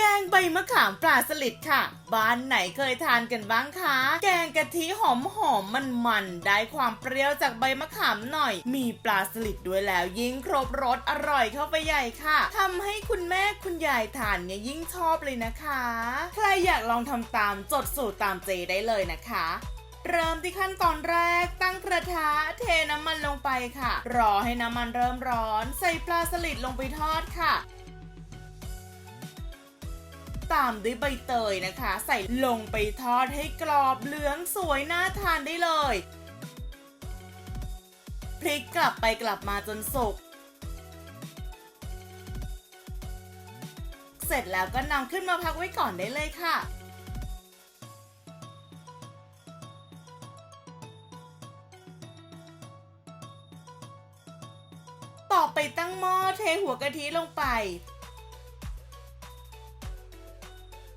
แกงใบมะขามปลาสลิดค่ะ บ้านไหนเคยทานกันบ้างคะ แกงกะทิหอมหอมมันมันๆได้ความเปรี้ยวจากใบมะขามหน่อย มีปลาสลิดด้วยแล้วยิ่งครบรสอร่อยเข้าไปใหญ่ค่ะทำให้คุณแม่คุณยายทานเนี่ยยิ่งชอบเลยนะคะ ใครอยากลองทำตามจดสูตรตามเจได้เลยนะคะเริ่มที่ขั้นตอนแรกตั้งกระทะเทน้ำมันลงไปค่ะ รอให้น้ำมันเริ่มร้อน ใส่ปลาสลิดลงไปทอดค่ะ ตามด้วยใบเตยนะคะ ใส่ลงไปทอดให้กรอบเหลืองสวยน่าทานได้เลย พลิกกลับไปกลับมาจนสุกเสร็จแล้วก็นำขึ้นมาพักไว้ก่อนได้เลยค่ะต่อไปตั้งหม้อเทหัวกะทิลงไป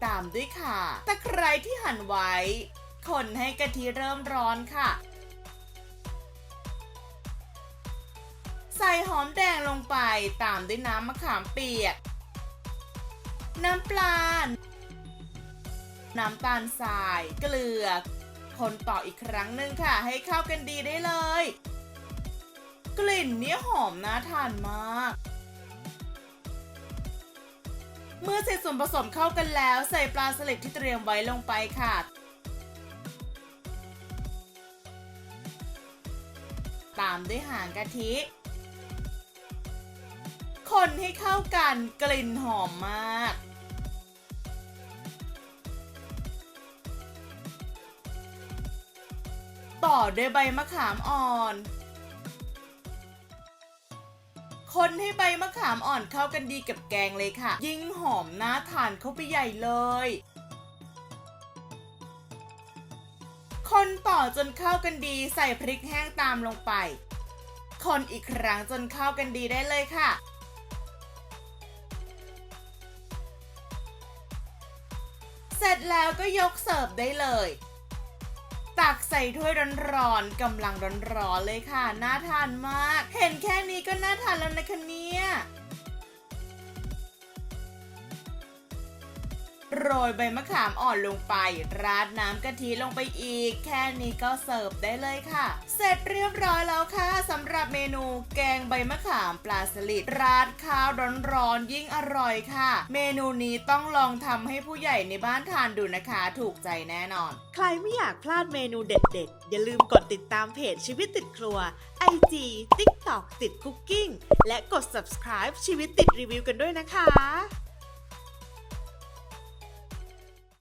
ตามด้วยค่ะตะไคร้ที่หั่นไว้ คนให้กะทิเริ่มร้อนค่ะ ใส่หอมแดงลงไปตามด้วยน้ำมะขามเปียก น้ำปลา น้ำตาลทราย เกลือ คนต่ออีกครั้งหนึ่งค่ะ ให้เข้ากันดีได้เลย กลิ่นเนี่ยหอมน่าทานมาก เมื่อเสร็จส่วนผสมเข้ากันแล้ว ใส่ปลาสลิดที่เตรียมไว้ลงไปค่ะตามด้วยหางกะทิ คนให้เข้ากันกลิ่นหอมมาก ต่อด้วยใบมะขามอ่อน คนให้ใบมะขามอ่อนเข้ากันดีกับแกงเลยค่ะ ยิ่งหอมน่าทานเข้าไปใหญ่เลยคนต่อจนเข้ากันดีใส่พริกแห้งตามลงไป คนอีกครั้งจนเข้ากันดีได้เลยค่ะ เสร็จแล้วก็ยกเสิร์ฟได้เลย ตักใส่ถ้วยร้อนๆกำลังร้อนๆเลยค่ะ น่าทานมาก เห็นแค่นี้ก็น่าทานแล้วนะคะเนี่ย โรยใบมะขามอ่อนลงไป ราดน้ำกะทิลงไปอีก แค่นี้ก็เสิร์ฟได้เลยค่ะ เสร็จเรียบร้อยแล้วค่ะสำหรับเมนูแกงใบมะขามปลาสลิดราดข้าวร้อนๆยิ่งอร่อยค่ะ เมนูนี้ต้องลองทำให้ผู้ใหญ่ในบ้านทานดูนะคะ ถูกใจแน่นอน ใครไม่อยากพลาดเมนูเด็ด ๆ อย่าลืมกดติดตามเพจชีวิตติดครัว IG TikTok ติดคุกกิ้งและกด subscribe ชีวิตติดรีวิวกันด้วยนะคะ